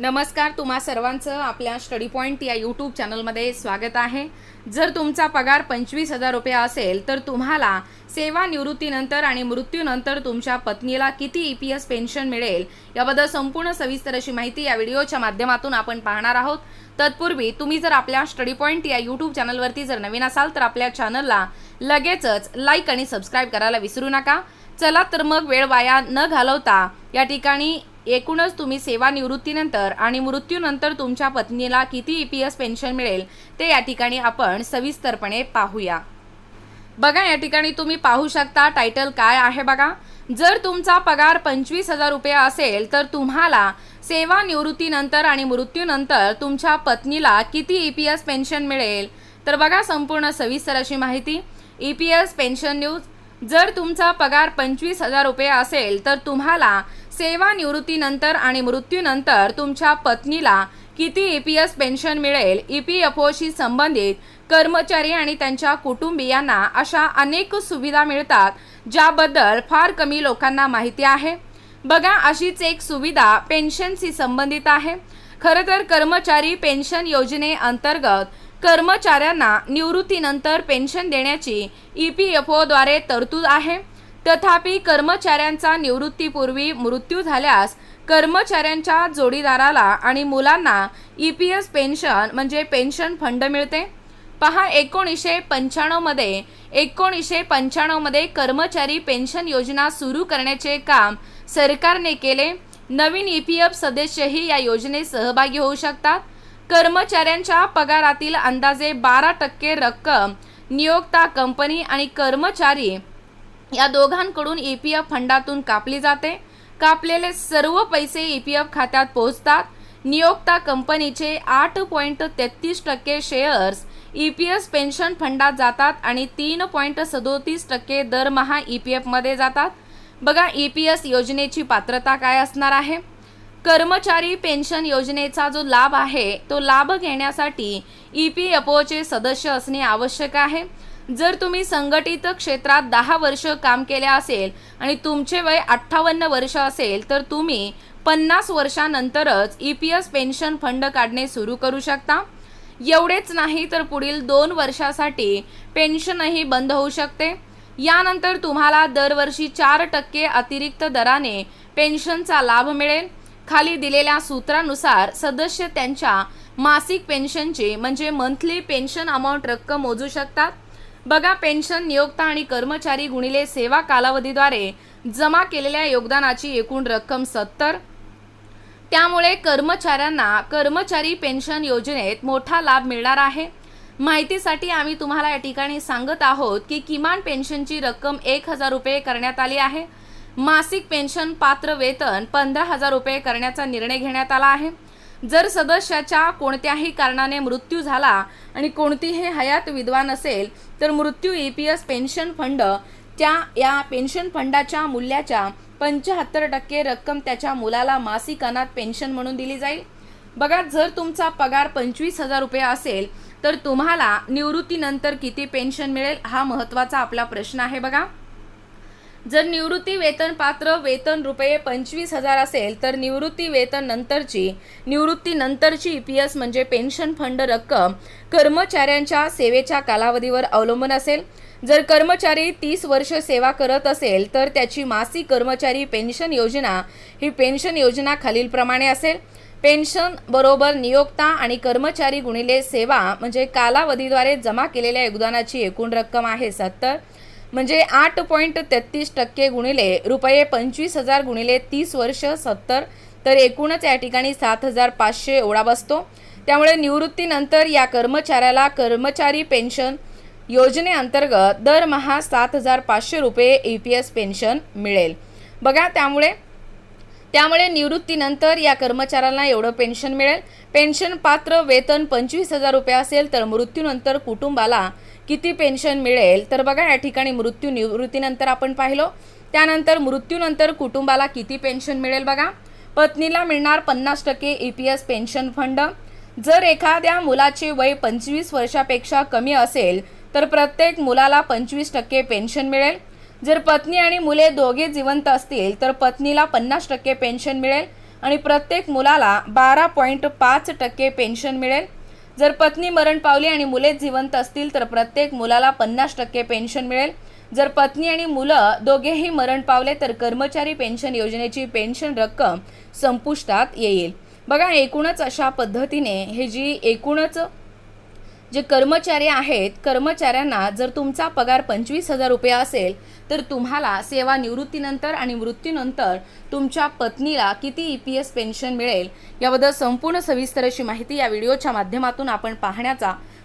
नमस्कार तुम्हा सर्वांचं आपल्या स्टडी पॉईंट या यूट्यूब चॅनलमध्ये स्वागत आहे. जर तुमचा पगार पंचवीस हजार रुपये असेल तर तुम्हाला सेवानिवृत्तीनंतर आणि मृत्यूनंतर तुमच्या पत्नीला किती ई पी एस पेन्शन मिळेल याबद्दल संपूर्ण सविस्तर अशी माहिती या व्हिडिओच्या माध्यमातून आपण पाहणार आहोत. तत्पूर्वी तुम्ही जर आपल्या स्टडी पॉईंट या यूट्यूब चॅनलवरती जर नवीन असाल तर आपल्या चॅनलला लगेचच लाईक आणि सबस्क्राईब करायला विसरू नका. चला तर मग वेळ वाया न घालवता या ठिकाणी एकूणच तुम्ही सेवानिवृत्तीनंतर आणि मृत्यूनंतर तुमच्या पत्नीला किती ई पी एस पेन्शन मिळेल ते या ठिकाणी आपण सविस्तरपणे पाहूया. बघा या ठिकाणी तुम्ही पाहू शकता टायटल काय आहे बघा. जर तुमचा पगार पंचवीस हजार रुपये असेल तर तुम्हाला सेवानिवृत्तीनंतर आणि मृत्यूनंतर तुमच्या पत्नीला किती ई पी एस पेन्शन मिळेल? तर बघा संपूर्ण सविस्तर अशी माहिती. E P S pension news जर तुमचा पगार पंचवीस हजार रुपये असेल तर तुम्हाला सेवानिवृत्तीनंतर आणि मृत्यूनंतर तुमच्या पत्नीला किती ई पी एस पेन्शन मिळेल ई पी एफ ओशी संबंधित कर्मचारी आणि त्यांच्या कुटुंबियांना अशा अनेक सुविधा मिळतात ज्याबद्दल फार कमी लोकांना माहिती आहे. बघा अशीच एक सुविधा पेन्शनशी संबंधित आहे. खरं तर कर्मचारी पेन्शन योजनेअंतर्गत कर्मचाऱ्यांना निवृत्तीनंतर पेन्शन देण्याची ई पी एफ ओद्वारे तरतूद आहे. तथापि कर्मचाऱ्यांचा निवृत्तीपूर्वी मृत्यू झाल्यास कर्मचाऱ्यांच्या जोडीदाराला आणि मुलांना ई पी एस पेन्शन म्हणजे पेन्शन फंड मिळते. पहा एकोणीसशे पंच्याण्णवमध्ये एकोणीसशे पंच्याण्णवमध्ये कर्मचारी पेन्शन योजना सुरू करण्याचे काम सरकारने केले. नवीन ई पी एफ सदस्यही या योजनेत सहभागी होऊ शकतात. कर्मचाऱ्यांच्या पगारातील अंदाजे बारा टक्के रक्कम नियोक्ता कंपनी आणि कर्मचारी या दोघांकडून ई पी एफ फंडातून कापली जाते. कापलेले सर्व पैसे ई पी एफ खात्यात पोहोचतात. नियोक्ता कंपनीचे आठ पॉईंट तेहतीस टक्के shares E P S pension फंडात जातात आणि तीन पॉईंट सदोतीस टक्के दरमहा ई पी एफमध्ये जातात. बघा ई पी एस योजनेची पात्रता काय असणार आहे? कर्मचारी पेन्शन योजनेचा जो लाभ आहे तो लाभ घेण्यासाठी ई पी एफ ओचे सदस्य असणे आवश्यक आहे. जर तुम्ही संघटित क्षेत्रात दहा वर्ष काम केले असेल आणि तुमचे वय अठ्ठावन्न वर्ष असेल तर तुम्ही पन्नास वर्षानंतरच E P S pension fund काढणे सुरू करू शकता. एवढेच नाही तर पुढील दोन वर्षासाठी पेन्शनही बंद होऊ शकते. यानंतर तुम्हाला दरवर्षी चार टक्के अतिरिक्त दराने पेन्शनचा लाभ मिळेल. खाली दिलेल्या सूत्रानुसार सदस्य त्यांच्या मासिक पेन्शनचे म्हणजे मंथली पेन्शन अमाऊंट रक्कम मोजू शकतात. बघा पेन्शन नियोक्ता आणि कर्मचारी गुणिले सेवा कालावधीद्वारे जमा केलेल्या योगदानाची एकूण रक्कम सत्तर. त्यामुळे कर्मचाऱ्यांना कर्मचारी पेन्शन योजनेत मोठा लाभ मिळणार आहे. माहितीसाठी आम्ही तुम्हाला या ठिकाणी सांगत आहोत की किमान पेन्शनची रक्कम एक हजार रुपये करण्यात आली आहे. मासिक पेन्शन पात्र वेतन पंधरा हजार रुपये करण्याचा निर्णय घेण्यात आला आहे. जर सदस्याच्या कोणत्याही कारणाने मृत्यू झाला आणि कोणतीही हयात विद्वान असेल तर मृत्यू E P S pension fund त्या या पेन्शन फंडाच्या मूल्याच्या पंच्याहत्तर टक्के रक्कम त्याच्या मुलाला मासिक अनाथ पेन्शन म्हणून दिली जाईल. बघा जर तुमचा पगार पंचवीस हजार रुपये असेल तर तुम्हाला निवृत्तीनंतर किती पेन्शन मिळेल हा महत्त्वाचा आपला प्रश्न आहे बघा. जर निवृत्ती वेतन पात्र वेतन रुपये पंचवीस हजार असेल तर निवृत्ती वेतन नंतरची निवृत्तीनंतरची ई पी एस म्हणजे पेन्शन फंड रक्कम कर्मचाऱ्यांच्या सेवेच्या कालावधीवर अवलंबून असेल. जर कर्मचारी तीस वर्ष सेवा करत असेल तर त्याची मासिक कर्मचारी पेन्शन योजना ही पेन्शन योजना खालीलप्रमाणे असेल. पेन्शन बरोबर नियोक्ता आणि कर्मचारी गुणिले सेवा म्हणजे कालावधीद्वारे जमा केलेल्या योगदानाची एकूण रक्कम आहे सत्तर. म्हणजे आठ पॉईंट तेहतीस टक्के गुणिले रुपये पंचवीस हजार गुणिले तीस वर्ष सत्तर. तर एकूणच या ठिकाणी सात हजार पाचशे एवढा बसतो. त्यामुळे निवृत्तीनंतर या कर्मचाऱ्याला कर्मचारी पेन्शन योजनेअंतर्गत दरमहा सात हजार पाचशे रुपये ई पी एस पेन्शन मिळेल. बघा त्यामुळे त्यामुळे निवृत्तीनंतर या कर्मचाऱ्यांना एवढं पेन्शन मिळेल. पेन्शन पात्र वेतन पंचवीस हजार रुपये असेल तर मृत्यूनंतर कुटुंबाला किती पेन्शन मिळेल? तर बघा या ठिकाणी मृत्यू निवृत्तीनंतर आपण पाहिलो. त्यानंतर मृत्यूनंतर कुटुंबाला किती पेन्शन मिळेल बघा? पत्नीला मिळणार पन्नास टक्के E P S pension fund जर एखाद्या मुलाचे वय पंचवीस वर्षापेक्षा कमी असेल तर प्रत्येक मुलाला पंचवीस टक्के पेन्शन मिळेल. जर पत्नी आणि मुले दोघे जिवंत असतील तर पत्नीला पन्नास टक्के पेन्शन मिळेल आणि प्रत्येक मुलाला बारा पॉईंट पाच टक्के पेन्शन मिळेल. जर पत्नी मरण पावली आणि मुले जिवंत असतील तर प्रत्येक मुलाला पन्नास टक्के पेन्शन मिळेल. जर पत्नी आणि मुलं दोघेही मरण पावले तर कर्मचारी पेन्शन योजनेची पेन्शन रक्कम संपुष्टात येईल. बघा एकूणच अशा पद्धतीने हे जी एकूणच जे कर्मचारी आहेत कर्मचाऱ्यांना जर तुमचा पगार पंचवीस हजार रुपये असेल तर तुम्हाला सेवानिवृत्तीनंतर आणि मृत्यूनंतर तुमच्या पत्नीला किती ई पी एस पेन्शन मिळेल? याबद्दल संपूर्ण सविस्तर अशी माहिती या व्हिडिओच्या माध्यमातून आपण पाहण्याचा